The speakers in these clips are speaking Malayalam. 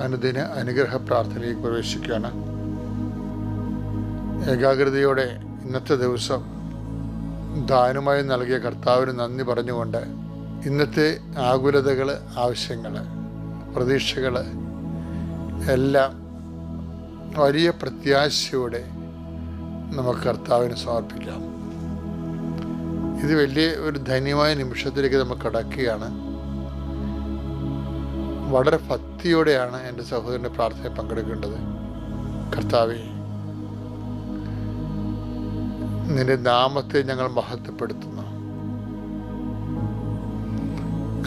അനുദിന അനുഗ്രഹ പ്രാർത്ഥനയിലേക്ക് പ്രവേശിക്കുകയാണ്. ഏകാഗ്രതയോടെ ഇന്നത്തെ ദിവസം ദാനമായി നൽകിയ കർത്താവിന് നന്ദി പറഞ്ഞുകൊണ്ട് ഇന്നത്തെ ആകുലതകൾ ആവശ്യങ്ങൾ പ്രതീക്ഷകൾ എല്ലാം വലിയ പ്രത്യാശയോടെ നമുക്ക് കർത്താവിന് സമർപ്പിക്കാം. ഇത് വലിയ ഒരു ധന്യമായ നിമിഷത്തിലേക്ക് നമ്മൾ കടക്കുകയാണ്. വളരെ ഭക്തിയോടെയാണ് എന്റെ സഹോദരന്റെ പ്രാർത്ഥനയിൽ പങ്കെടുക്കേണ്ടത്. കർത്താവെ നിന്റെ നാമത്തെ ഞങ്ങൾ മഹത്വപ്പെടുത്തുന്നു.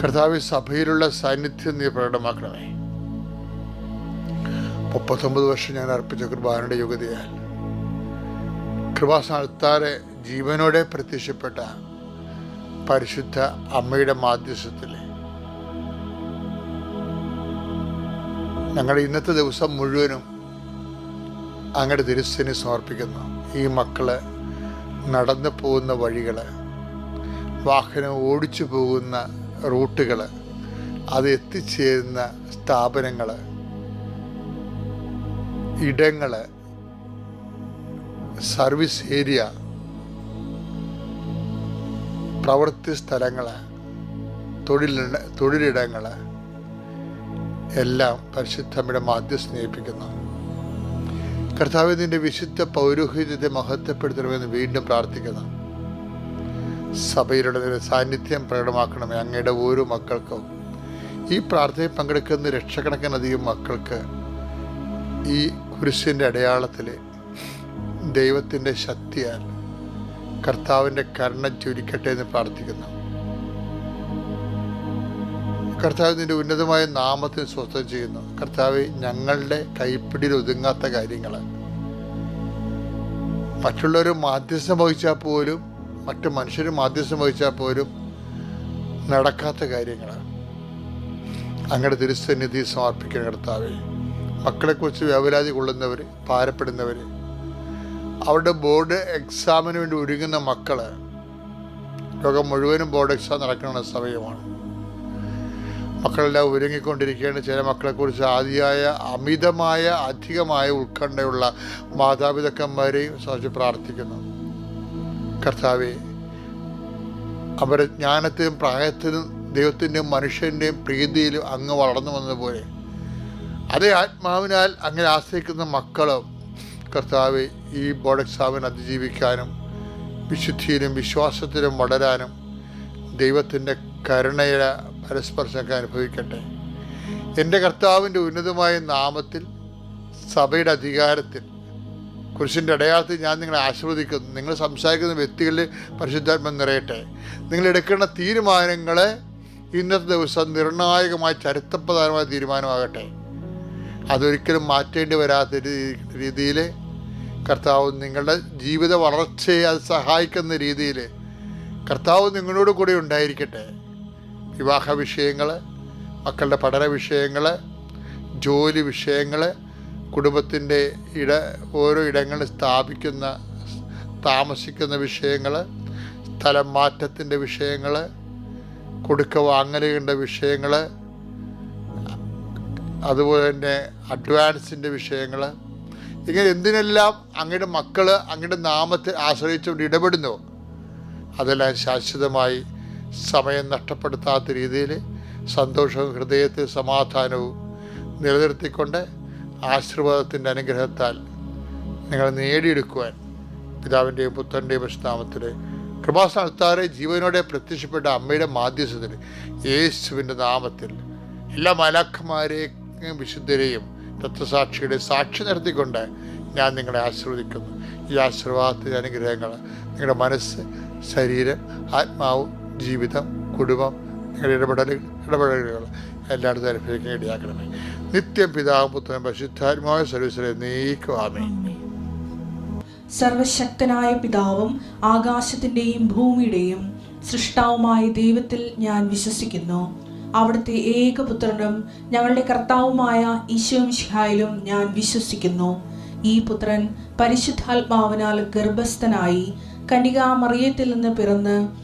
കർത്താവ് സഭയിലുള്ള സാന്നിധ്യം നീ പ്രകടമാക്കണമേ. മുപ്പത്തൊമ്പത് വർഷം ഞാൻ അർപ്പിച്ച കുർബാനയുടെ യോഗ്യതയാൽ കൃപാസ്ഥാനത്താറെ ജീവനോടെ പ്രത്യക്ഷപ്പെട്ട പരിശുദ്ധ അമ്മയുടെ മാധ്യസ്ഥത്തിൽ ഞങ്ങളുടെ ഇന്നത്തെ ദിവസം മുഴുവനും അങ്ങയുടെ തിരുസ്ഥന് സമർപ്പിക്കുന്നു. ഈ മക്കൾ നടന്നു പോകുന്ന വഴികൾ വാഹനം ഓടിച്ചു പോകുന്ന റൂട്ടുകൾ അത് എത്തിച്ചേരുന്ന സ്ഥാപനങ്ങൾ ഇടങ്ങൾ സർവീസ് ഏരിയ പ്രവൃത്തി സ്ഥലങ്ങൾ തൊഴിലിട തൊഴിലിടങ്ങൾ എല്ലാം പരിശുദ്ധമ്മയുടെ മാധ്യം സ്നേഹിപ്പിക്കുന്നു കർത്താവിന്റെ വിശുദ്ധ പൗരോഹിത്യത്തെ മഹത്വപ്പെടുത്തണമെന്ന് വീണ്ടും പ്രാർത്ഥിക്കുന്നു സഭയിലുള്ള നിന്റെ സാന്നിധ്യം പ്രകടമാക്കണമേ അങ്ങയുടെ ഓരോ മക്കൾക്കും. ഈ പ്രാർത്ഥനയിൽ പങ്കെടുക്കുന്ന ലക്ഷക്കണക്കിനധികം മക്കൾക്ക് ഈ കുരിശിന്റെ അടയാളത്തിൽ ദൈവത്തിന്റെ ശക്തിയാൽ കർത്താവിന്റെ കരുണ ചുരുക്കട്ടെ എന്ന് പ്രാർത്ഥിക്കുന്നു. കർത്താവ് നിന്റെ ഉന്നതമായ നാമത്തിന് സ്വസ്ഥം ചെയ്യുന്നു. കർത്താവ് ഞങ്ങളുടെ കൈപ്പിടിയിൽ ഒതുങ്ങാത്ത കാര്യങ്ങൾ മറ്റുള്ളവർ മാധ്യസ്ഥം വഹിച്ചാൽ പോലും മറ്റു മനുഷ്യർ മാധ്യസ്ഥം വഹിച്ചാൽ പോലും നടക്കാത്ത കാര്യങ്ങൾ അങ്ങയുടെ തിരുസന്നിധി സമർപ്പിക്കുന്ന കർത്താവെ. മക്കളെക്കുറിച്ച് വ്യവരാതി കൊള്ളുന്നവർ ഭാരപ്പെടുന്നവർ അവരുടെ ബോർഡ് എക്സാമിന് വേണ്ടി ഒരുങ്ങുന്ന മക്കൾ ലോകം മുഴുവനും ബോർഡ് എക്സാം നടക്കുന്ന സമയമാണ്. മക്കളെല്ലാം ഒരുങ്ങിക്കൊണ്ടിരിക്കുകയാണ്. ചില മക്കളെക്കുറിച്ച് ആദ്യമായ അമിതമായ അധികമായ ഉത്കണ്ഠയുള്ള മാതാപിതാക്കന്മാരെയും സംബന്ധിച്ച് പ്രാർത്ഥിക്കുന്നു. കർത്താവെ അവരുടെ ജ്ഞാനത്തിനും പ്രായത്തിനും ദൈവത്തിന്റെയും മനുഷ്യന്റെയും പ്രീതിയിലും അങ്ങ് വളർന്നു വന്നതുപോലെ അതേ ആത്മാവിനാൽ അങ്ങനെ ആശ്രയിക്കുന്ന മക്കളും കർത്താവ് ഈ ബോർഡ് എക്സാമിന് അതിജീവിക്കാനും വിശുദ്ധിയിലും വിശ്വാസത്തിലും വളരാനും ദൈവത്തിന്റെ കരുണയുടെ പരസ്പർശമൊക്കെ അനുഭവിക്കട്ടെ. എന്റെ കർത്താവിന്റെ ഉന്നതമായ നാമത്തിൽ സഭയുടെ അധികാരത്തിൽ കുരിശിന്റെ അടയാളത്തിൽ ഞാൻ നിങ്ങളെ ആശീർവദിക്കുന്നു. നിങ്ങൾ സംസാരിക്കുന്ന വ്യക്തികളിൽ പരിശുദ്ധാത്മം നിറയട്ടെ. നിങ്ങൾ എടുക്കുന്ന തീരുമാനങ്ങളെ ഇന്നത്തെ ദിവസം നിർണായകമായ ചരിത്രപ്രധാനമായ തീരുമാനമാകട്ടെ. അതൊരിക്കലും മാറ്റേണ്ടി വരാത്ത രീതിയിൽ കർത്താവ് നിങ്ങളുടെ ജീവിത വളർച്ചയെ അത് സഹായിക്കുന്ന രീതിയിൽ കർത്താവ് നിങ്ങളോട് കൂടെ ഉണ്ടായിരിക്കട്ടെ. വിവാഹ വിഷയങ്ങൾ മക്കളുടെ പഠന വിഷയങ്ങൾ ജോലി വിഷയങ്ങൾ കുടുംബത്തിന്റെ ഇട ഓരോ ഇടങ്ങളിൽ സ്ഥാപിക്കുന്ന താമസിക്കുന്ന വിഷയങ്ങൾ സ്ഥലം മാറ്റത്തിന്റെ വിഷയങ്ങൾ കൊടുക്ക വാങ്ങലുകളുടെ വിഷയങ്ങൾ അതുപോലെ തന്നെ അഡ്വാൻസിന്റെ വിഷയങ്ങൾ ഇങ്ങനെ എന്തിനെല്ലാം അങ്ങയുടെ മക്കൾ അങ്ങയുടെ നാമത്തെ ആശ്രയിച്ചുകൊണ്ട് ഇടപെടുന്നു അതെല്ലാം ശാശ്വതമായി സമയം നഷ്ടപ്പെടുത്താത്ത രീതിയിൽ സന്തോഷവും ഹൃദയത്തിൽ സമാധാനവും നിലനിർത്തിക്കൊണ്ട് ആശീർവാദത്തിന്റെ അനുഗ്രഹത്താൽ നിങ്ങൾ നേടിയെടുക്കുവാൻ പിതാവിന്റെയും പുത്രന്റെയും വിശുനാമത്തിൽ കൃപാസ്ഥാനത്താറെ ജീവനോടെ പ്രത്യക്ഷപ്പെട്ട അമ്മയുടെ മാധ്യസ്ഥത്തിൽ യേശുവിന്റെ നാമത്തിൽ എല്ലാ മലാഖമാരെയും വിശുദ്ധരെയും തത്വസാക്ഷിയുടെ സാക്ഷി നിർത്തിക്കൊണ്ട് ഞാൻ നിങ്ങളെ ആശീർവദിക്കുന്നു. ഈ ആശീർവാദത്തിന്റെ അനുഗ്രഹങ്ങൾ നിങ്ങളുടെ മനസ്സ് ശരീരം ആത്മാവും ജീവിതം കുടുംബം നിങ്ങളുടെ ഇടപെടലുകൾ ഇടപെടലുകൾ എല്ലായിടത്തും അനുഭവിക്കാൻ ഇടയാക്കണമേ. നിത്യം പിതാവും പുത്രൻ പരിശുദ്ധാത്മാവായ സർവീസിലെ നീക്കുവാമേ സർവശക്തനായ പിതാവും ആകാശത്തിന്റെയും ഭൂമിയുടെയും സൃഷ്ടാവുമായ ദൈവത്തിൽ ഞാൻ വിശ്വസിക്കുന്നു. അവിടുത്തെ ഏകപുത്രനും ഞങ്ങളുടെ കർത്താവുമായ ഈശോമിഷിഹായിലും ഞാൻ വിശ്വസിക്കുന്നു. ഈ പുത്രൻ പരിശുദ്ധാത്മാവിനാൽ ഗർഭസ്ഥനായി കനികാമറിയത്തിൽ നിന്ന് പിറന്ന്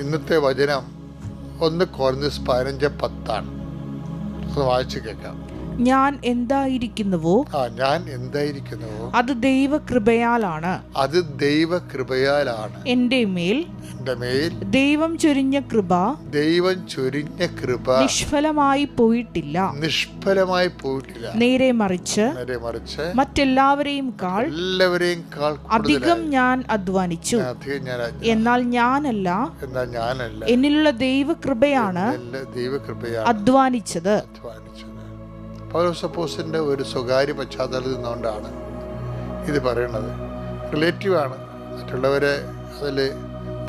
ഇന്നത്തെ വചനം ഒന്ന് കോർന്നിസ് പതിനഞ്ച് പത്താണ്. അത് വായിച്ചു കേൾക്കാം. ഞാൻ എന്തായിരിക്കുന്നുവോ? ഞാൻ എന്തായിരിക്കുന്നുവോ? അത് ദൈവകൃപയാലാണ്. അത് ദൈവകൃപയാലാണ്. എന്റെ മേൽ എന്റെ മേൽ ദൈവം ചൊരിഞ്ഞ കൃപ ദൈവം ചൊരിഞ്ഞ കൃപ നിഷ്ഫലമായി പോയിട്ടില്ല. നിഷ്ഫലമായി പോയിട്ടില്ല. നേരെ മറിച്ച് നേരെ മറിച്ച് മറ്റെല്ലാവരെയും കാൾ എല്ലാവരെയും കാൾ അധികം ഞാൻ അധ്വാനിച്ചു. എന്നാൽ ഞാനല്ല എന്നാൽ ഞാനല്ല. എന്നിലുള്ള ദൈവകൃപയാണ് ദൈവ ദൈവകൃപയാണ് അധ്വാനിച്ചത്. അധ്വാനിച്ചത്. പൗലോസപ്പോസിന്റെ ഒരു സ്വകാര്യ പശ്ചാത്തലത്തിൽ നിന്നുകൊണ്ടാണ് ഇത് പറയുന്നത് റിലേറ്റീവാണ്. മറ്റുള്ളവരെ അതിൽ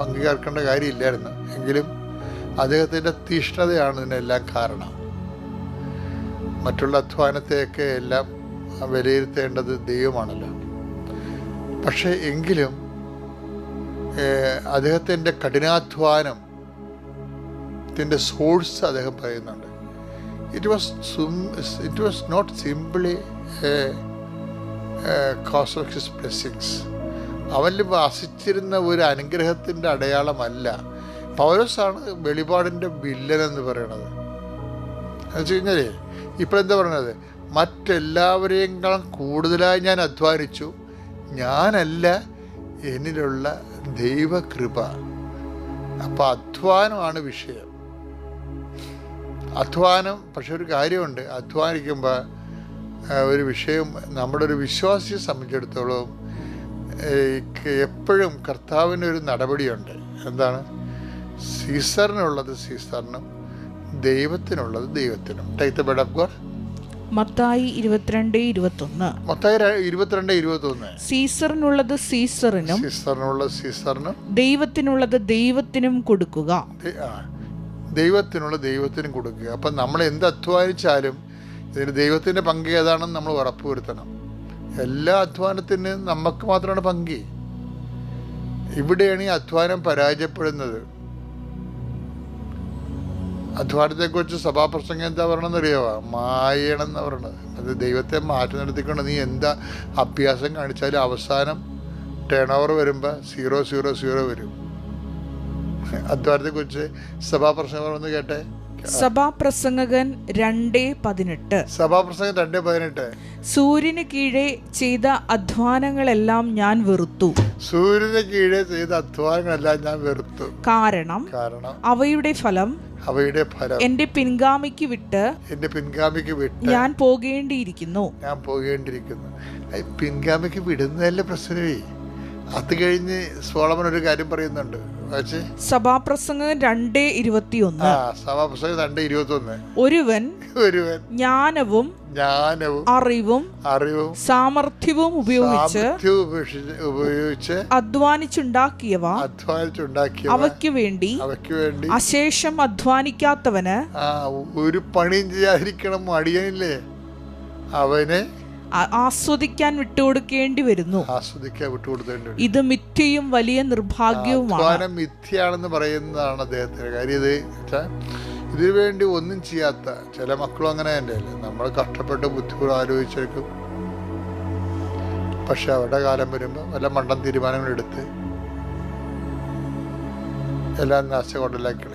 പങ്കുചേർക്കേണ്ട കാര്യമില്ലായിരുന്നു. എങ്കിലും അദ്ദേഹത്തിന്റെ തീഷ്ണതയാണ് ഇതിനെല്ലാം കാരണം. മറ്റുള്ള അധ്വാനത്തെയൊക്കെ എല്ലാം വിലയിരുത്തേണ്ടത് ദൈവമാണല്ലോ. പക്ഷേ എങ്കിലും അദ്ദേഹത്തിന്റെ കഠിനാധ്വാനം ത്തിന്റെ സോഴ്സ് അദ്ദേഹം പറയുന്നുണ്ട്. It was it was not simply cause of his blessings അവനിൽ വസിച്ചിരുന്ന ഒരു അനുഗ്രഹത്തിന്റെ അടയാളമല്ല. പൗരസാണ് വെളിപാടിന്റെ വില്ലൻ എന്ന് പറയണത്. എന്ന് വെച്ച് കഴിഞ്ഞാൽ ഇപ്പോഴെന്താ പറയണത്? മറ്റെല്ലാവരെയും കൂടുതലായി ഞാൻ അധ്വാനിച്ചു. ഞാനല്ല എന്നിലുള്ള ദൈവകൃപ. അപ്പം അധ്വാനമാണ് വിഷയം. അധ്വാനം പക്ഷെ ഒരു കാര്യമുണ്ട്. അധ്വാനിക്കുമ്പോൾ ഒരു വിഷയം നമ്മുടെ ഒരു വിശ്വാസിയെ സംബന്ധിച്ചിടത്തോളം എപ്പോഴും കർത്താവിനൊരു നടപടിയുണ്ട്. എന്താണ്? സീസറിനുള്ളത് സീസറിനും ദൈവത്തിനുള്ളത് ദൈവത്തിനും. Tithe bed of God Mathai ഇരുപത്തിരണ്ട് ഇരുപത്തൊന്ന്. മൊത്തം ഇരുപത്തിരണ്ട് ഇരുപത്തൊന്ന്. സീസറിനുള്ളത് സീസറിനും സീസറിനുള്ളത് സീസറിനും. ദൈവത്തിനുള്ളത് ദൈവത്തിനും കൊടുക്കുക. ദൈവത്തിനുള്ള ദൈവത്തിനും കൊടുക്കുക. അപ്പം നമ്മൾ എന്ത് അധ്വാനിച്ചാലും ഇതിന് ദൈവത്തിന്റെ പങ്ക് ഏതാണെന്ന് നമ്മൾ ഉറപ്പുവരുത്തണം. എല്ലാ അധ്വാനത്തിനും നമുക്ക് മാത്രമാണ് പങ്ക്. ഇവിടെയാണ് ഈ അധ്വാനം പരാജയപ്പെടുന്നത്. അധ്വാനത്തെക്കുറിച്ച് സഭാപ്രസംഗം എന്താ പറയണമെന്ന് അറിയാവോ? മായണം എന്ന് പറയണത്. അത് ദൈവത്തെ മാറ്റി നിർത്തിക്കൊണ്ട് നീ എന്താ അഭ്യാസം കാണിച്ചാലും അവസാനം ടേൺ ഓവർ വരുമ്പോൾ സീറോ സീറോ സീറോ വരും. അധ്വാനത്തെക്കുറിച്ച് സഭാപ്രസംഗം ഒന്ന് കേട്ടെ? സഭാപ്രസംഗകൻ രണ്ടേ പതിനെട്ട്. സഭാപ്രസംഗം രണ്ടേ പതിനെട്ട്. സൂര്യന് കീഴെ ചെയ്ത അധ്വാനങ്ങളെല്ലാം ഞാൻ വെറുത്തു. സൂര്യന് കീഴെ ചെയ്ത അധ്വാനങ്ങളെല്ലാം ഞാൻ വെറുത്തു. കാരണം കാരണം അവയുടെ ഫലം അവയുടെ ഫലം എന്റെ പിൻഗാമിക്ക് വിട്ട് എന്റെ പിൻഗാമിക്ക് വിട്ട് ഞാൻ പോകേണ്ടിയിരിക്കുന്നു. ഞാൻ പോകേണ്ടിയിരിക്കുന്നു. പിൻഗാമിക്ക് വിടുന്നതല്ലേ പ്രശ്നമേ? അത് കഴിഞ്ഞ് സോളമൻ ഒരു കാര്യം പറയുന്നുണ്ട്. സഭാപ്രസംഗം രണ്ട് ഇരുപത്തിയൊന്ന്. സഭാപ്രസംഗം രണ്ട് ഇരുപത്തൊന്ന് ഒരുവൻ ഒരുവൻ. ജ്ഞാനവും ജ്ഞാനവും അറിവും അറിവും സാമർഥ്യവും ഉപയോഗിച്ച് ഉപയോഗിച്ച് അധ്വാനിച്ചുണ്ടാക്കിയവ. അധ്വാനിച്ചുണ്ടാക്കിയ അവയ്ക്ക് വേണ്ടി അവയ്ക്ക് വേണ്ടി അശേഷം അധ്വാനിക്കാത്തവന് ഒരു പണിയും ചെയ്യാതിരിക്കണം മടിയനില്ലേ? അവനെ ആസ്വദിക്കാൻ വിട്ടുകൊടുക്കേണ്ടി വരുന്നു. ആസ്വദിക്കാൻ വിട്ടുകൊടുത്തേണ്ടി ഇത് മിഥ്യയും വലിയ നിർഭാഗ്യവുമാണ്. മിഥ്യയാണെന്ന് പറയുന്നതാണ് അദ്ദേഹത്തിന്റെ കാര്യം. ഇത് വെച്ചാൽ ഇതിനു വേണ്ടി ഒന്നും ചെയ്യാത്ത ചില മക്കളും അങ്ങനെ തന്നെയല്ലേ? നമ്മൾ കഷ്ടപ്പെട്ട് ബുദ്ധിമുട്ട് ആലോചിച്ചേക്കും പക്ഷെ അവരുടെ കാലം വരുമ്പോൾ വല്ല തീരുമാനങ്ങൾ തീരുമാനങ്ങളെടുത്ത് എല്ലാം നാശകൊണ്ടലാക്കി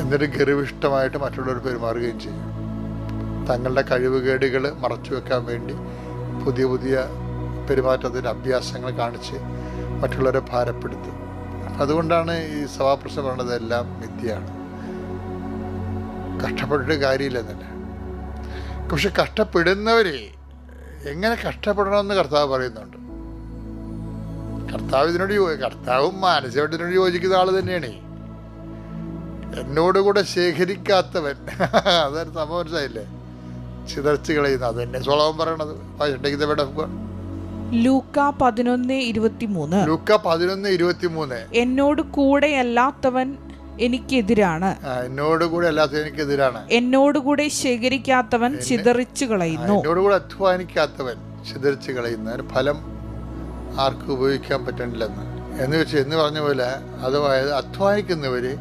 എന്നിട്ട് ഗർവിഷ്ടമായിട്ട് മറ്റുള്ളവർ പെരുമാറുകയും ചെയ്യും. തങ്ങളുടെ കഴിവുകേടുകൾ മറച്ചു വെക്കാൻ വേണ്ടി പുതിയ പുതിയ പെരുമാറ്റത്തിന്റെ അഭ്യാസങ്ങൾ കാണിച്ച് മറ്റുള്ളവരെ ഭാരപ്പെടുത്തും. അതുകൊണ്ടാണ് ഈ സഭാപ്രശ്നം പറയുന്നത് എല്ലാം മിഥ്യയാണ്. കഷ്ടപ്പെട്ടിട്ട് തന്നെ പക്ഷെ കഷ്ടപ്പെടുന്നവരെ എങ്ങനെ കഷ്ടപ്പെടണമെന്ന് കർത്താവ് പറയുന്നുണ്ട്. കർത്താവ് ഇതിനോട് കർത്താവും മാനസികമായിട്ട് ഇതിനോട് യോജിക്കുന്ന ആൾ തന്നെയാണ്. എന്നോട് കൂടെ ശേഖരിക്കാത്തവൻ. അതൊരു സംഭവം മനസ്സിലായില്ലേ? ചിതർച്ച് കളയുന്നത് അത് തന്നെ സ്വളവം പറയണത്. ലൂക്ക പതിനൊന്ന് ഇരുപത്തിമൂന്ന്. ലുക്ക പതിനൊന്ന് ഇരുപത്തിമൂന്ന്. എന്നോട് എന്നോട് കൂടെയല്ലാത്തവൻ എനിക്കെതിരാണ്. എന്നോട് കൂടെ അല്ലാത്ത എനിക്കെതിരാണ്. എന്നോട് കൂടെ ശേഖരിക്കാത്തവൻ ചിതറിച്ചു കളയുന്നു. എന്നോട് കൂടെ അധ്വാനിക്കാത്തവൻ ചിതറിച്ചു കളയുന്നു. അതിന് ഫലം ആർക്കും ഉപയോഗിക്കാൻ പറ്റണില്ലെന്ന്. എന്ന് വെച്ച് എന്ന് പറഞ്ഞ പോലെ അതായത് അധ്വാനിക്കുന്നവർ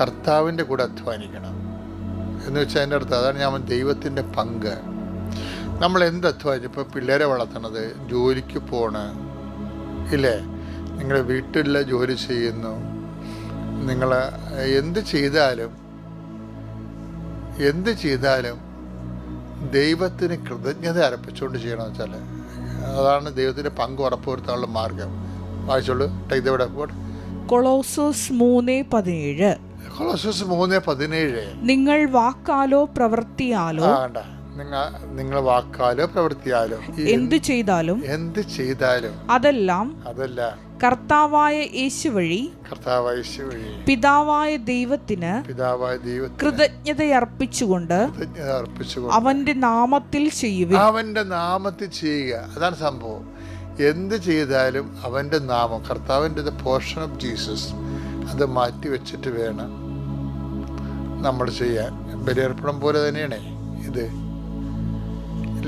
കർത്താവിന്റെ കൂടെ അധ്വാനിക്കണം. എന്ന് വെച്ചാൽ അതിന്റെ അടുത്ത് അതാണ് ഞാൻ ദൈവത്തിന്റെ പങ്ക്. നമ്മൾ എന്ത് അധ്വാനിച്ചു ഇപ്പോൾ പിള്ളേരെ വളർത്തണത്? ജോലിക്ക് പോണ്. ഇല്ലേ? നിങ്ങൾ വീട്ടിലെ ജോലി ചെയ്യുന്നു. നിങ്ങൾ എന്ത് ചെയ്താലും എന്ത് ചെയ്താലും ദൈവത്തിന് കൃതജ്ഞത അർപ്പിച്ചുകൊണ്ട് ചെയ്യണമെന്ന് വെച്ചാൽ അതാണ് ദൈവത്തിന്റെ പങ്ക് ഉറപ്പുവരുത്താനുള്ള മാർഗം. വായിച്ചോളൂ. ടേക്ക് ദ കൊളോസസ് മൂന്ന് പതിനേഴ്. നിങ്ങൾ വാക്കാലോ പ്രവൃത്തിയാലോ നിങ്ങൾ നിങ്ങൾ വാക്കാലോ പ്രവൃത്തിയാലോ. എന്ത് ചെയ്താലും എന്ത് ചെയ്താലും അതെല്ലാം അതെല്ലാം. കർത്താവായ യേശു വഴി കർത്താവായ യേശു വഴി. പിതാവായ ദൈവത്തിന് പിതാവായ ദൈവത്തിന് കൃതജ്ഞതയർപ്പിച്ചുകൊണ്ട് കൃതജ്ഞത അർപ്പിച്ചുകൊണ്ട് അവന്റെ നാമത്തിൽ ചെയ്യുക അവന്റെ നാമത്തിൽ ചെയ്യുക. അതാണ് സംഭവം. എന്ത് ചെയ്താലും അവന്റെ നാമം കർത്താവിന്റെ പോർഷൻ ഓഫ് ജീസസ് അത് മാറ്റി വെച്ചിട്ട് വേണം. നമ്മൾ ചെയ്യാൻ. ബലിയർപ്പണം പോലെ തന്നെയാണ് ഇത്.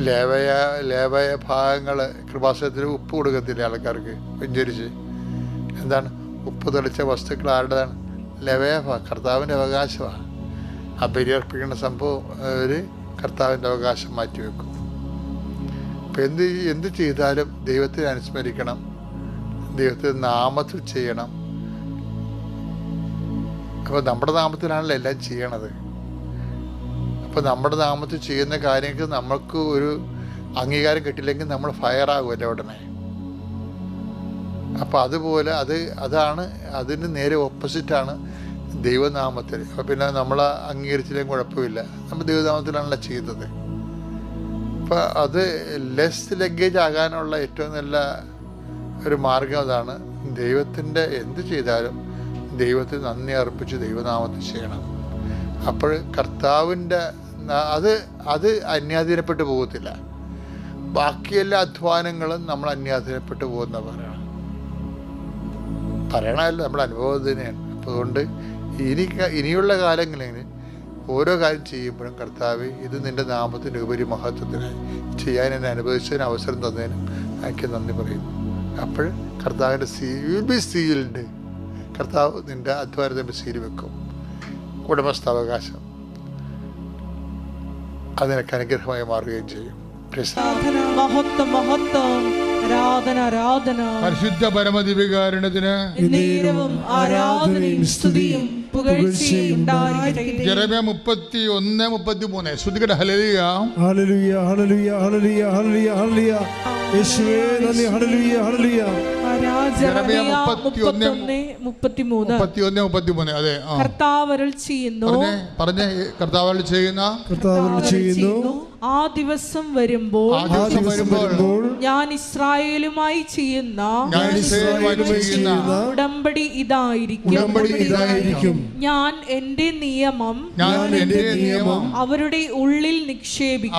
ലേവയ ലേവയ ഭാഗങ്ങൾ കൃപാസനത്തിന് ഉപ്പ് കൊടുക്കത്തില്ല ആൾക്കാർക്ക്? വെഞ്ചരിച്ച് എന്താണ്? ഉപ്പ് തെളിച്ച വസ്തുക്കൾ ആരുടേതാണ്? ലേവയ കർത്താവിന്റെ അവകാശമാണ് ആ ബലിയർപ്പിക്കുന്ന സംഭവം അവർ കർത്താവിന്റെ അവകാശം മാറ്റിവെക്കും അപ്പം എന്ത് എന്ത് ചെയ്താലും ദൈവത്തെ അനുസ്മരിക്കണം. ദൈവത്തെ നാമത്തിൽ ചെയ്യണം. അപ്പോൾ നമ്മുടെ നാമത്തിലാണല്ലോ എല്ലാം ചെയ്യണത്. അപ്പോൾ നമ്മുടെ നാമത്തിൽ ചെയ്യുന്ന കാര്യങ്ങൾക്ക് നമ്മൾക്ക് ഒരു അംഗീകാരം കിട്ടില്ലെങ്കിൽ നമ്മൾ ഫയറാകുമല്ലോ ഉടനെ. അപ്പോൾ അതുപോലെ അത് അതാണ് അതിന് നേരെ ഓപ്പോസിറ്റാണ് ദൈവനാമത്തിൽ. അപ്പോൾ പിന്നെ നമ്മൾ അംഗീകരിച്ചില്ലെങ്കിൽ കുഴപ്പമില്ല. നമ്മൾ ദൈവനാമത്തിലാണല്ലോ ചെയ്തത്. അപ്പോൾ അത് ലെസ് ലഗേജ് ആകാനുള്ള ഏറ്റവും നല്ല ഒരു മാർഗം അതാണ് ദൈവത്തിന്റെ എന്ത് ചെയ്താലും ദൈവത്തിന് നന്ദി അർപ്പിച്ച് ദൈവനാമത്തിൽ ചെയ്യണം. അപ്പോൾ കർത്താവിന്റെ അത് അത് അന്യാധീനപ്പെട്ടു പോകത്തില്ല. ബാക്കിയെല്ലാ അധ്വാനങ്ങളും നമ്മൾ അന്യാധീനപ്പെട്ടു പോകുന്ന പറയണം പറയണമല്ല നമ്മുടെ അനുഭവം തന്നെയാണ്. അപ്പോൾ അതുകൊണ്ട് ഇനി ഇനിയുള്ള കാലങ്ങളിൽ ഓരോ കാര്യം ചെയ്യുമ്പോഴും കർത്താവ് ഇത് നിന്റെ നാമത്തിന്റെ ഉപരി മഹത്വത്തിനായി ചെയ്യാൻ എന്നെ അനുഭവിച്ചതിന് അവസരം തന്നതിനും എനിക്ക് നന്ദി പറയുന്നു. അപ്പോൾ കർത്താവിന്റെ സീ വിൽ ബി സീൽഡ് കർത്താവ് നിന്റെ അധ്വാനത്തെ സീൽ വെക്കും. ഉടമസ്ഥാവകാശം. അതിനൊക്കെ അനുഗ്രഹമായി മാറുകയും ചെയ്യും. പരിശുദ്ധ പരമദിവികാരണത്തിന് ജെറമ്യ മുപ്പത്തി ഒന്ന് മുപ്പത്തി മൂന്ന് ശ്രുതികട ഹലലിയ യേശുവേ നന്ദി. കർത്താവരൾ ചെയ്യുന്നു. പറഞ്ഞേ പറഞ്ഞേ കർത്താവ് ചെയ്യുന്ന? കർത്താവ് ചെയ്യുന്നു. ആ ദിവസം വരുമ്പോൾ ഞാൻ ഇസ്രായേലുമായി ചെയ്യുന്ന ഉടമ്പടി ഇതായിരിക്കും. ഞാൻ എന്റെ നിയമം ഞാൻ എന്റെ നിയമം അവരുടെ ഉള്ളിൽ നിക്ഷേപിക്കും.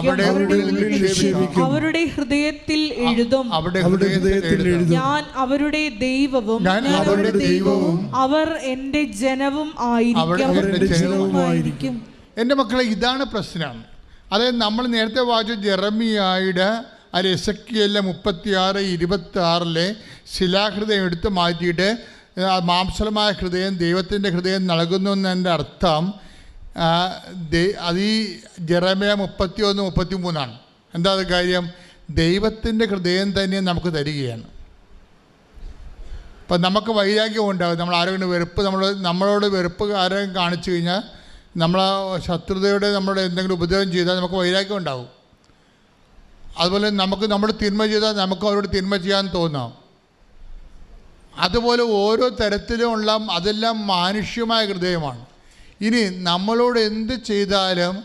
അവരുടെ ഹൃദയത്തിൽ എഴുതും. ഞാൻ അവരുടെ ദൈവവും ഞാൻ അവരുടെ ദൈവവും അവർ എന്റെ ജനവും ആയിരിക്കും. എന്റെ എന്റെ മക്കളെ ഇതാണ് പ്രശ്നം. അതായത് നമ്മൾ നേരത്തെ വായിച്ച ജെറമിയായുടെ അത് എസക്കിയല്ല മുപ്പത്തിയാറ് ഇരുപത്തി ആറിലെ ശിലാഹൃദയം എടുത്ത് മാറ്റിയിട്ട് മാംസലമായ ഹൃദയം ദൈവത്തിന്റെ ഹൃദയം നൽകുന്നു എന്നതിന്റെ അർത്ഥം അത് ഈ ജെറമയ മുപ്പത്തി ഒന്ന് മുപ്പത്തി മൂന്നാണ് എന്താ കാര്യം? ദൈവത്തിന്റെ ഹൃദയം തന്നെ നമുക്ക് തരികയാണ്. അപ്പം നമുക്ക് വൈരാഗ്യം ഉണ്ടാകും. നമ്മൾ ആരോഗ്യം വെറുപ്പ് നമ്മൾ നമ്മളോട് വെറുപ്പ് ആരെങ്കിലും കാണിച്ചു കഴിഞ്ഞാൽ നമ്മൾ ശത്രുതയോടെ നമ്മുടെ എന്തെങ്കിലും ഉപദ്രവം ചെയ്താൽ നമുക്ക് വൈരാഗ്യം ഉണ്ടാവും. അതുപോലെ നമുക്ക് നമ്മൾ തിന്മ ചെയ്താൽ നമുക്ക് അവരോട് തിന്മ ചെയ്യാൻ തോന്നാം. അതുപോലെ ഓരോ തരത്തിലുമുള്ള അതെല്ലാം മാനുഷ്യമായ ഹൃദയമാണ്. ഇനി നമ്മളോട് എന്ത് ചെയ്താലും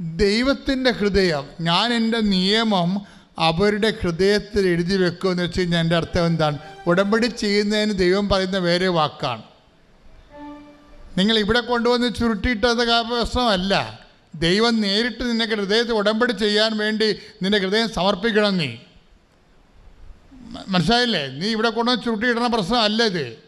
ദൈവത്തിന്റെ ഹൃദയം ഞാൻ എന്റെ നിയമം അവരുടെ ഹൃദയത്തിൽ എഴുതി വെക്കുമെന്ന് വെച്ച് കഴിഞ്ഞാൽ എന്റെ അർത്ഥം എന്താണ്? ഉടമ്പടി ചെയ്യുന്നതിന് ദൈവം പറയുന്ന വേറെ വാക്കാണ്. നിങ്ങൾ ഇവിടെ കൊണ്ടുവന്ന് ചുരുട്ടിയിട്ടത് പ്രശ്നമല്ല. ദൈവം നേരിട്ട് നിന്നെ ഹൃദയത്തെ ഉടമ്പടി ചെയ്യാൻ വേണ്ടി നിന്റെ ഹൃദയം സമർപ്പിക്കണം നീ. മനസ്സിലായില്ലേ? നീ ഇവിടെ കൊണ്ടുവന്ന് ചുരുട്ടിയിടണ പ്രശ്നമല്ല ഇത്.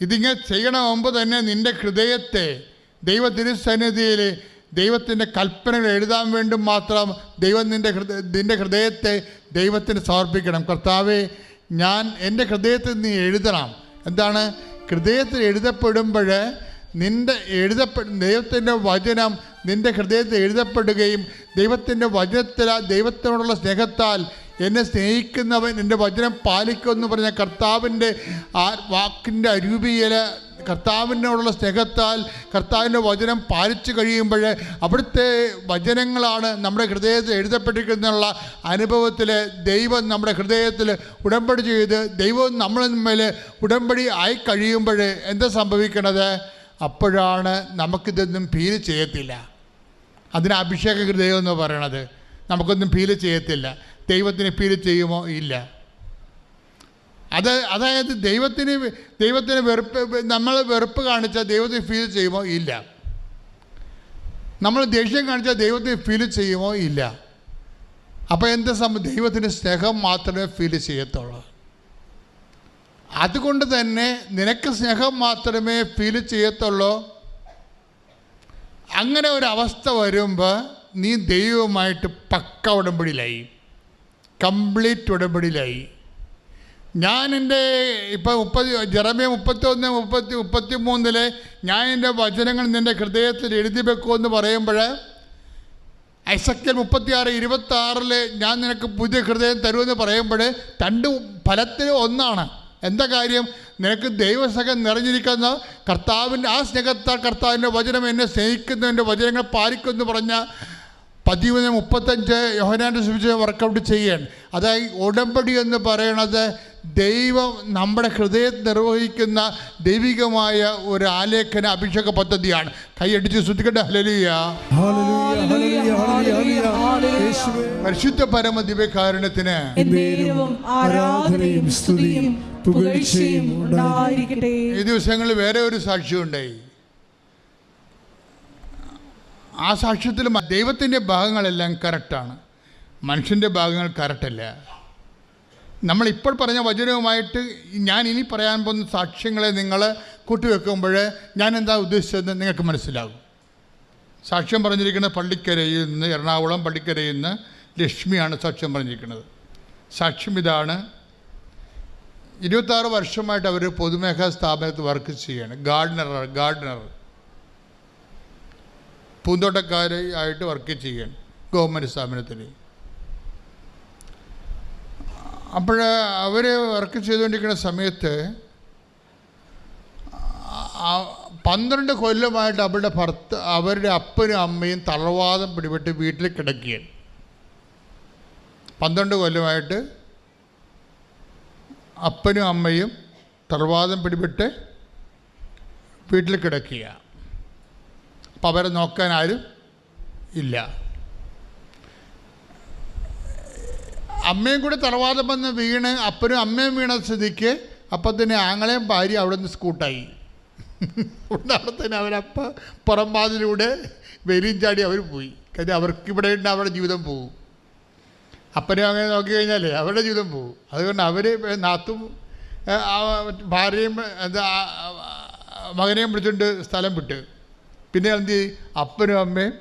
ഇതിങ്ങനെ ചെയ്യണ മുമ്പ് തന്നെ നിന്റെ ഹൃദയത്തെ ദൈവ തിരുസന്നിധിയിൽ ദൈവത്തിന്റെ കൽപ്പനകൾ എഴുതാൻ വേണ്ടി മാത്രം ദൈവം നിന്റെ ഹൃദയ നിന്റെ ഹൃദയത്തെ ദൈവത്തിന് സമർപ്പിക്കണം. കർത്താവെ ഞാൻ എന്റെ ഹൃദയത്തിൽ നീ എഴുതണം. എന്താണ്? ഹൃദയത്തിൽ എഴുതപ്പെടുമ്പോൾ നിന്റെ എഴുതപ്പെട്ട ദൈവത്തിന്റെ വചനം നിന്റെ ഹൃദയത്തിൽ എഴുതപ്പെടുകയും ദൈവത്തിന്റെ വചനത്തിൽ ദൈവത്തിനോടുള്ള സ്നേഹത്താൽ എന്നെ സ്നേഹിക്കുന്നവൻ എന്റെ വചനം പാലിക്കുമെന്ന് പറഞ്ഞ കർത്താവിന്റെ ആ വാക്കിന്റെ അരൂപിയിൽ കർത്താവിനോടുള്ള സ്നേഹത്താൽ കർത്താവിന്റെ വചനം പാലിച്ചു കഴിയുമ്പോൾ അവിടുത്തെ വചനങ്ങളാണ് നമ്മുടെ ഹൃദയത്തിൽ എഴുതപ്പെട്ടിരിക്കുന്നുള്ള അനുഭവത്തിൽ ദൈവം നമ്മുടെ ഹൃദയത്തിൽ ഉടമ്പടി ചെയ്ത് ദൈവം നമ്മളിന്മേൽ ഉടമ്പടി ആയി കഴിയുമ്പോൾ എന്താ സംഭവിക്കണത്? അപ്പോഴാണ് നമുക്കിതൊന്നും ഫീൽ ചെയ്യത്തില്ല. അതിന് അഭിഷേക ഹൃദയം എന്ന് പറയണത്. നമുക്കൊന്നും ഫീൽ ചെയ്യത്തില്ല. ദൈവത്തിന് ഫീൽ ചെയ്യുമോ? ഇല്ല. അത് അതായത് ദൈവത്തിന് ദൈവത്തിന് വെറുപ്പ് നമ്മൾ വെറുപ്പ് കാണിച്ചാൽ ദൈവത്തിന് ഫീൽ ചെയ്യുമോ? ഇല്ല. നമ്മൾ ദേഷ്യം കാണിച്ചാൽ ദൈവത്തിന് ഫീൽ ചെയ്യുമോ? ഇല്ല. അപ്പോൾ എന്താ സംഭവം? ദൈവത്തിന് സ്നേഹം മാത്രമേ ഫീൽ ചെയ്യത്തുള്ളൂ. അതുകൊണ്ട് തന്നെ നിനക്ക് സ്നേഹം മാത്രമേ ഫീൽ ചെയ്യത്തുള്ളൂ. അങ്ങനെ ഒരു അവസ്ഥ വരുമ്പോൾ നീ ദൈവവുമായിട്ട് പക്ക ഉടമ്പടിയിലായി. കംപ്ലീറ്റ് ഉടമ്പടിയിലായി. ഞാൻ എന്റെ ഇപ്പം മുപ്പത് ജെറമിയ മുപ്പത്തൊന്ന് മുപ്പത്തി മുപ്പത്തി മൂന്നിൽ ഞാൻ എന്റെ വചനങ്ങൾ നിന്റെ ഹൃദയത്തിൽ എഴുതി വെക്കുമെന്ന് പറയുമ്പോൾ ഐസക്കൽ മുപ്പത്തിയാറ് ഇരുപത്തി ആറിൽ ഞാൻ നിനക്ക് പുതിയ ഹൃദയം തരുമെന്ന് പറയുമ്പോൾ രണ്ട് ഫലത്തിൽ ഒന്നാണ്. എന്താ കാര്യം? നിനക്ക് ദൈവസഖം നിറഞ്ഞിരിക്കുന്ന കർത്താവിന്റെ ആ സ്നേഹത്താൽ കർത്താവിന്റെ വചനം എന്നെ സ്നേഹിക്കുന്നതിന്റെ വചനങ്ങൾ പാലിക്കുമെന്ന് പറഞ്ഞ പതിമൂന്ന് മുപ്പത്തഞ്ച് യോഹനാന്റെ സുവിശേഷം വർക്കൗട്ട് ചെയ്യാൻ. അതായത് ഉടമ്പടി എന്ന് പറയണത് ദൈവം നമ്മുടെ ഹൃദയത്തിൽ നിർവഹിക്കുന്ന ദൈവികമായ ഒരു ആലേഖന അഭിഷേക പദ്ധതിയാണ്. കൈയടിച്ച് ശ്രദ്ധിക്കട്ടെ. ഹലലിയ പരിശുദ്ധ പരമ ദിവ്യകാരുണ്യത്തിന് എന്നേരവും ആരാധനയും സ്തുതിയും ഉണ്ടായിരിക്കട്ടെ. ഈ ദിവസങ്ങളിൽ വേറെ ഒരു സാക്ഷ്യം സാക്ഷ്യമുണ്ടായി ആ സാക്ഷ്യത്തിൽ ദൈവത്തിന്റെ ഭാഗങ്ങളെല്ലാം കറക്റ്റാണ്. മനുഷ്യന്റെ ഭാഗങ്ങൾ കറക്റ്റല്ല. നമ്മൾ ഇപ്പോൾ പറഞ്ഞ വചനവുമായിട്ട് ഞാൻ ഇനി പറയാൻ പോകുന്ന സാക്ഷ്യങ്ങളെ നിങ്ങൾ കൂട്ടിവെക്കുമ്പോൾ ഞാൻ എന്താ ഉദ്ദേശിച്ചതെന്ന് നിങ്ങൾക്ക് മനസ്സിലാകും. സാക്ഷ്യം പറഞ്ഞിരിക്കുന്നത് പള്ളിക്കരയിൽ നിന്ന് എറണാകുളം പള്ളിക്കരയിൽ നിന്ന് ലക്ഷ്മിയാണ് സാക്ഷ്യം പറഞ്ഞിരിക്കുന്നത്. സാക്ഷ്യം ഇതാണ് ഇരുപത്താറ് വർഷമായിട്ട് അവർ പൊതുമേഖലാ സ്ഥാപനത്തിൽ വർക്ക് ചെയ്യാണ്. Gardener gardener. പൂന്തോട്ടക്കാരായിട്ട് വർക്ക് ചെയ്യാണ് ഗവൺമെന്റ് സ്ഥാപനത്തിൽ. അപ്പോൾ അവർ വർക്ക് ചെയ്തുകൊണ്ടിരിക്കുന്ന സമയത്ത് പന്ത്രണ്ട് കൊല്ലമായിട്ട് അവരുടെ ഭർത്ത അവരുടെ അപ്പനും അമ്മയും തളവാദം പിടിപെട്ട് വീട്ടിൽ കിടക്കുകയാണ്. പന്ത്രണ്ട് കൊല്ലമായിട്ട് അപ്പനും അമ്മയും തറവാദം പിടിപെട്ട് വീട്ടിൽ കിടക്കുക അപ്പം അവരെ നോക്കാൻ ആരും ഇല്ല. അമ്മയും കൂടി തറവാദം വന്ന് വീണ് അപ്പനും അമ്മയും വീണ സ്ഥിതിക്ക് അപ്പം തന്നെ ആങ്ങളെയും ഭാര്യ അവിടെ നിന്ന് സ്കൂട്ടായി. അവിടെ തന്നെ അവരപ്പ പുറംപാതിലൂടെ വെരിയും ചാടി അവർ പോയി. കാര്യം അവർക്ക് ഇവിടെ ഉണ്ട് അവരുടെ ജീവിതം പോകും അപ്പനെ അങ്ങനെ നോക്കി കഴിഞ്ഞാലേ അവരുടെ ജീവിതം പോകും അതുകൊണ്ട് അവർ നാത്തും ഭാര്യയും എന്താ മകനെയും വിളിച്ചുകൊണ്ട് സ്ഥലം വിട്ട്. പിന്നെ എന്ത്? അപ്പനും അമ്മയും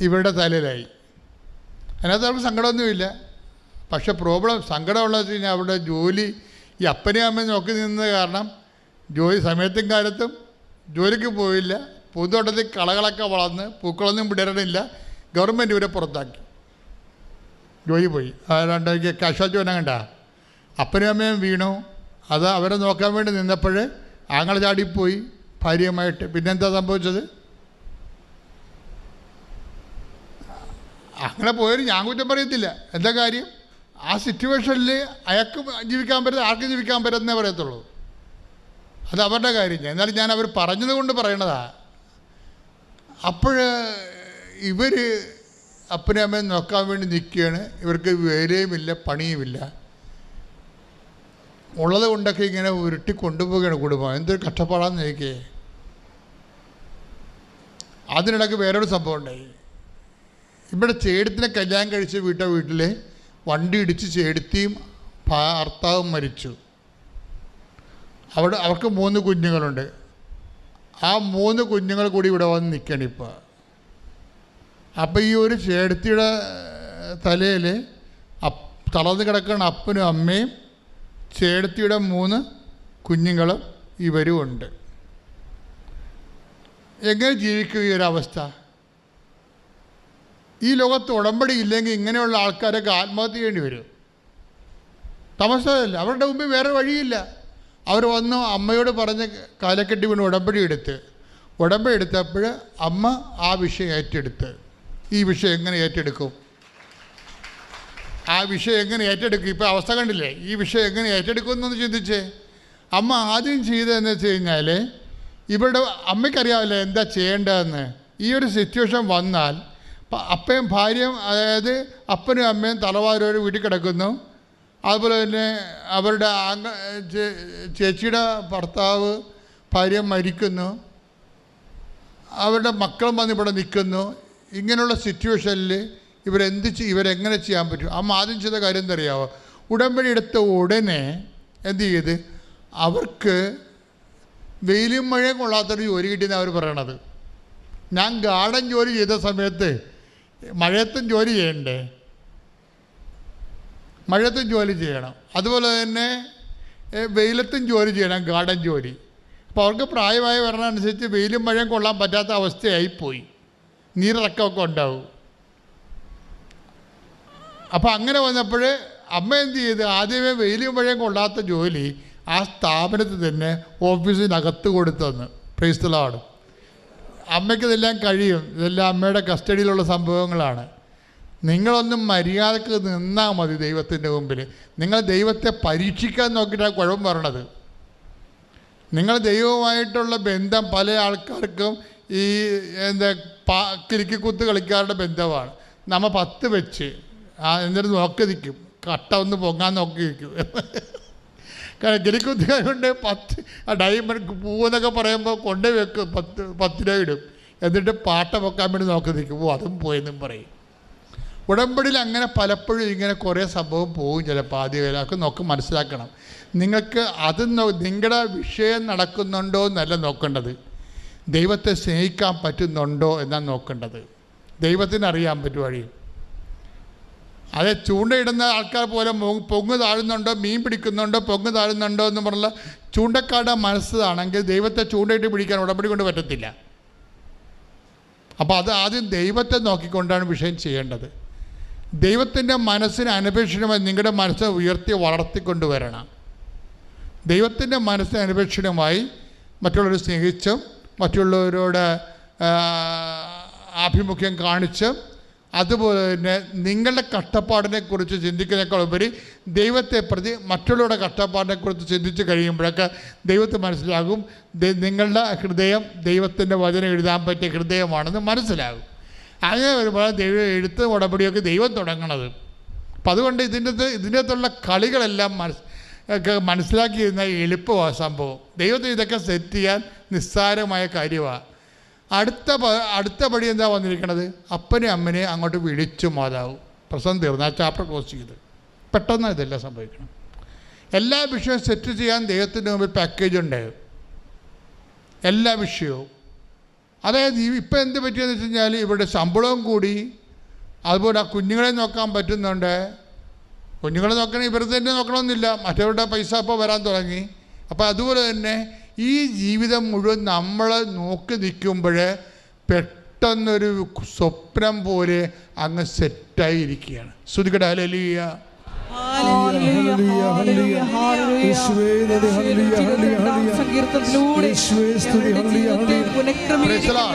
ഇവരുടെ തലയിലായി. അതിനകത്ത് അവർക്ക് സങ്കടമൊന്നുമില്ല. പക്ഷെ പ്രോബ്ലം സങ്കടമുള്ളത് കഴിഞ്ഞാൽ അവിടെ ജോലി ഈ അപ്പനെയും അമ്മയും നോക്കി നിന്നത് കാരണം ജോലി സമയത്തും കാലത്തും ജോലിക്ക് പോയില്ല. പൂന്തോട്ടത്തിൽ കളകളൊക്കെ വളർന്ന് പൂക്കളൊന്നും വിടരണില്ല. ഗവൺമെന്റ് ഇവരെ പുറത്താക്കി. ജോലി പോയി അതുകൊണ്ട് എനിക്ക് കാശ്വാച്ച് വന്നെ കണ്ട? അപ്പനും അമ്മയും വീണു. അത് അവരെ നോക്കാൻ വേണ്ടി നിന്നപ്പോൾ ആങ്ങളെ ചാടിപ്പോയി ഭാര്യയുമായിട്ട്. പിന്നെന്താ സംഭവിച്ചത്? അങ്ങനെ പോയൊരു ഞാൻ കുറ്റം പറയത്തില്ല. എന്താ കാര്യം? ആ സിറ്റുവേഷനിൽ അയാൾക്ക് ജീവിക്കാൻ പറ്റുന്ന ആർക്കും ജീവിക്കാൻ പറ്റുന്നേ പറയത്തുള്ളൂ. അത് അവരുടെ കാര്യം. എന്നാലും ഞാൻ അവർ പറഞ്ഞത് കൊണ്ട് പറയണതാ. അപ്പോൾ ഇവർ അപ്പനെ അമ്മയെ നോക്കാൻ വേണ്ടി നിൽക്കുകയാണ്. ഇവർക്ക് വേലയുമില്ല പണിയുമില്ല. ഉള്ളത് കൊണ്ടൊക്കെ ഇങ്ങനെ ഉരുട്ടി കൊണ്ടുപോവുകയാണ് കുടുംബം. എന്തൊരു കഷ്ടപ്പാടാന്ന് ചോദിക്കേ. അതിനിടയ്ക്ക് വേറൊരു സംഭവം ഉണ്ടായി. ഇവിടെ ചേടത്തിനെ കല്യാണം കഴിച്ച് വീട്ട വീട്ടിൽ വണ്ടി ഇടിച്ച് ചേടത്തിയും ഭർത്താവും മരിച്ചു. അവിടെ അവർക്ക് മൂന്ന് കുഞ്ഞുങ്ങളുണ്ട്. ആ മൂന്ന് കുഞ്ഞുങ്ങൾ കൂടി ഇവിടെ വന്ന് നിൽക്കണം ഇപ്പോൾ അപ്പോൾ ഈ ഒരു ചേടത്തിയുടെ തലയിൽ അപ്പ് തളർന്ന് കിടക്കുന്ന അപ്പനും അമ്മയും ചേടത്തിയുടെ മൂന്ന് കുഞ്ഞുങ്ങളും ഇവരുമുണ്ട് എങ്ങനെ ജീവിക്കും ഈ ഒരവസ്ഥ? ഈ ലോകത്ത് ഉടമ്പടി ഇല്ലെങ്കിൽ ഇങ്ങനെയുള്ള ആൾക്കാരൊക്കെ ആത്മഹത്യ ചെയ്യേണ്ടി വരും. തമസല്ല അവരുടെ മുമ്പിൽ വേറെ വഴിയില്ല. അവർ വന്ന് അമ്മയോട് പറഞ്ഞ് കാലക്കെട്ടി വീണ് ഉടമ്പടി എടുത്ത്. ഉടമ്പടി എടുത്തപ്പോൾ അമ്മ ആ വിഷയം ഏറ്റെടുത്ത്. ഈ വിഷയം എങ്ങനെ ഏറ്റെടുക്കും? ആ വിഷയം എങ്ങനെ ഏറ്റെടുക്കും? ഇപ്പോൾ അവസ്ഥ കണ്ടില്ലേ? ഈ വിഷയം എങ്ങനെ ഏറ്റെടുക്കും എന്നൊന്ന് ചിന്തിച്ചേ. അമ്മ ആദ്യം ചെയ്തതെന്ന് വെച്ച് കഴിഞ്ഞാൽ ഇവരുടെ അമ്മയ്ക്കറിയാമല്ലോ എന്താ ചെയ്യേണ്ടതെന്ന്. ഈ ഒരു സിറ്റുവേഷൻ വന്നാൽ അപ്പയും ഭാര്യയും അതായത് അപ്പനും അമ്മയും തലവാരോട് വീട്ടിൽ കിടക്കുന്നു. അതുപോലെ തന്നെ അവരുടെ ആങ്ക ചേച്ചിയുടെ ഭർത്താവ് ഭാര്യ മരിക്കുന്നു. അവരുടെ മക്കളും വന്ന് ഇവിടെ നിൽക്കുന്നു. ഇങ്ങനെയുള്ള സിറ്റുവേഷനിൽ ഇവരെന്ത് ഇവരെങ്ങനെ ചെയ്യാൻ പറ്റും? അമ്മ ആദ്യം ചെയ്ത കാര്യം എന്താ അറിയാമോ ഉടമ്പടി എടുത്ത ഉടനെ എന്ത് ചെയ്ത്? അവർക്ക് വെയിലും മഴയും കൊള്ളാത്തൊരു ജോലി കിട്ടിയെന്ന് അവർ പറയണത്. ഞാൻ ഗാർഡൻ ജോലി ചെയ്ത സമയത്ത് മഴയത്തും ജോലി ചെയ്യണ്ടേ? മഴയത്തും ജോലി ചെയ്യണം. അതുപോലെ തന്നെ വെയിലത്തും ജോലി ചെയ്യണം ഗാർഡൻ ജോലി. അപ്പോൾ അവർക്ക് പ്രായമായി വരണമനുസരിച്ച് വെയിലും മഴയും കൊള്ളാൻ പറ്റാത്ത അവസ്ഥയായിപ്പോയി. നീരിറക്കമൊക്കെ ഉണ്ടാവും. അപ്പോൾ അങ്ങനെ വന്നപ്പോൾ അമ്മ എന്ത് ചെയ്ത്? ആദ്യമേ വെയിലും മഴയും കൊള്ളാത്ത ജോലി ആ സ്ഥാപനത്തിൽ തന്നെ ഓഫീസിനകത്ത് കൊടുത്തെന്ന്. പ്രൈസ്തലാണ് അമ്മയ്ക്ക് ഇതെല്ലാം കഴിയും. ഇതെല്ലാം അമ്മയുടെ കസ്റ്റഡിയിലുള്ള സംഭവങ്ങളാണ്. നിങ്ങളൊന്നും മര്യാദയ്ക്ക് നിന്നാൽ മതി ദൈവത്തിന്റെ മുമ്പിൽ നിങ്ങൾ ദൈവത്തെ പരീക്ഷിക്കാൻ നോക്കിയിട്ടാണ് കുഴപ്പം പറയണത് നിങ്ങൾ ദൈവവുമായിട്ടുള്ള ബന്ധം പല ആൾക്കാർക്കും ഈ എന്താ പാ കിരിക്കിക്കുത്ത് കളിക്കാരുടെ ബന്ധമാണ്. നമ്മ പത്ത് വെച്ച് ആ എന്നിട്ട് നോക്കി നിൽക്കും. കട്ട ഒന്ന് പൊങ്ങാൻ നോക്കി നിൽക്കും. കാരണം ഗിരിക്കുത്തുകാരുണ്ട് പത്ത് ആ ഡയമണ്ട് പൂവെന്നൊക്കെ പറയുമ്പോൾ കൊണ്ടേ വെക്കും പത്ത് പത്ത് രൂപ ഇടും. എന്നിട്ട് പാട്ട പൊക്കാൻ വേണ്ടി നോക്കി നിൽക്കും. ഓ അതും പോയെന്നും പറയും. ഉടമ്പടിയിൽ അങ്ങനെ പലപ്പോഴും ഇങ്ങനെ കുറേ സംഭവം പോകും ചിലപ്പോൾ ആദ്യമൊക്കെ നോക്കി മനസ്സിലാക്കണം. നിങ്ങൾക്ക് അത് നിങ്ങളുടെ വിഷയം നടക്കുന്നുണ്ടോ എന്നല്ല നോക്കേണ്ടത്. ദൈവത്തെ സ്നേഹിക്കാൻ പറ്റുന്നുണ്ടോ എന്നാണ് നോക്കേണ്ടത്. ദൈവത്തിന് അറിയാൻ പറ്റും വഴി. അതെ ചൂണ്ടയിടുന്ന ആൾക്കാർ പോലെ പൊങ്ങ് താഴുന്നുണ്ടോ മീൻ പിടിക്കുന്നുണ്ടോ പൊങ്ങ് താഴുന്നുണ്ടോ എന്ന് പറഞ്ഞുള്ള ചൂണ്ടക്കാരുടെ മനസ്സാണെങ്കിൽ ദൈവത്തെ ചൂണ്ടയിട്ട് പിടിക്കാൻ ഉടമ്പടി കൊണ്ട് പറ്റത്തില്ല. അപ്പോൾ അത് ആദ്യം ദൈവത്തെ നോക്കിക്കൊണ്ടാണ് വിഷയം ചെയ്യേണ്ടത്. ദൈവത്തിന്റെ മനസ്സിന് അനുപേക്ഷണമായി നിങ്ങളുടെ മനസ്സ് ഉയർത്തി വളർത്തിക്കൊണ്ടുവരണം. ദൈവത്തിന്റെ മനസ്സിന് അനുപേക്ഷണമായി മറ്റുള്ളവരെ സ്നേഹിച്ചും മറ്റുള്ളവരോട് ആഭിമുഖ്യം കാണിച്ച് അതുപോലെ തന്നെ നിങ്ങളുടെ കഷ്ടപ്പാടിനെക്കുറിച്ച് ചിന്തിക്കുന്നതിനേക്കാൾ ഉപരി ദൈവത്തെ പ്രതി മറ്റുള്ളവരുടെ കഷ്ടപ്പാടിനെക്കുറിച്ച് ചിന്തിച്ച് കഴിയുമ്പോഴൊക്കെ ദൈവത്തെ മനസ്സിലാകും. നിങ്ങളുടെ ഹൃദയം ദൈവത്തിന്റെ വചനം എഴുതാൻ പറ്റിയ ഹൃദയമാണെന്ന് മനസ്സിലാകും. അങ്ങനെ വരുമ്പോൾ ദൈവം എഴുത്ത് ഉടമ്പടിയൊക്കെ ദൈവം തുടങ്ങണത്. അപ്പം അതുകൊണ്ട് ഇതിന്റെ ഇതിന്റെ അകത്തുള്ള കളികളെല്ലാം മനസ് ഒക്കെ മനസ്സിലാക്കിയിരുന്ന എളുപ്പമാണ് സംഭവം. ദൈവത്തിന് ഇതൊക്കെ സെറ്റ് ചെയ്യാൻ നിസ്സാരമായ കാര്യമാണ് അടുത്ത അടുത്ത പടി എന്താ വന്നിരിക്കുന്നത് അപ്പനെ അമ്മനെ അങ്ങോട്ട് വിളിച്ചു മാതാവ്. പ്രസംഗം തീർന്ന് ആ ചാപ്റ്റർ ക്ലോസ് ചെയ്ത്. പെട്ടെന്ന് ഇതെല്ലാം സംഭവിക്കണം. എല്ലാ വിഷയവും സെറ്റ് ചെയ്യാൻ ദൈവത്തിന്റെ മുമ്പിൽ പാക്കേജ് ഉണ്ട്. എല്ലാ വിഷയവും. അതായത് ഇപ്പം എന്ത് പറ്റിയെന്ന് വെച്ച് കഴിഞ്ഞാൽ ഇവിടെ ശമ്പളവും കൂടി അതുപോലെ ആ കുഞ്ഞുങ്ങളെ നോക്കാൻ പറ്റുന്നുണ്ട്. കുഞ്ഞുങ്ങളെ നോക്കണേ ഇവർ തന്നെ നോക്കണമെന്നില്ല. മറ്റവരുടെ പൈസ ഇപ്പോൾ വരാൻ തുടങ്ങി. അപ്പോൾ അതുപോലെ തന്നെ ഈ ജീവിതം മുഴുവൻ നമ്മൾ നോക്കി നിൽക്കുമ്പോൾ പെട്ടെന്നൊരു സ്വപ്നം പോലെ അങ്ങ് സെറ്റായി ഇരിക്കുകയാണ് ശ്രുതികട ഹല്ലേലൂയ. ഹല്ലേലൂയ, ഹല്ലേലൂയ, ഹല്ലേലൂയ. യേശുവേ നന്ദി ഹല്ലേലൂയ. ഹല്ലേലൂയ. ഹല്ലേലൂയ സങ്കീർത്തനത്തിലൂടെ യേശുവേ സ്തുതി ഞങ്ങളുടെ ഹല്ലേലൂയ. ജീവിതത്തെ ഹല്ലേലൂയ പുനഃക്രമീകരിക്കുന്ന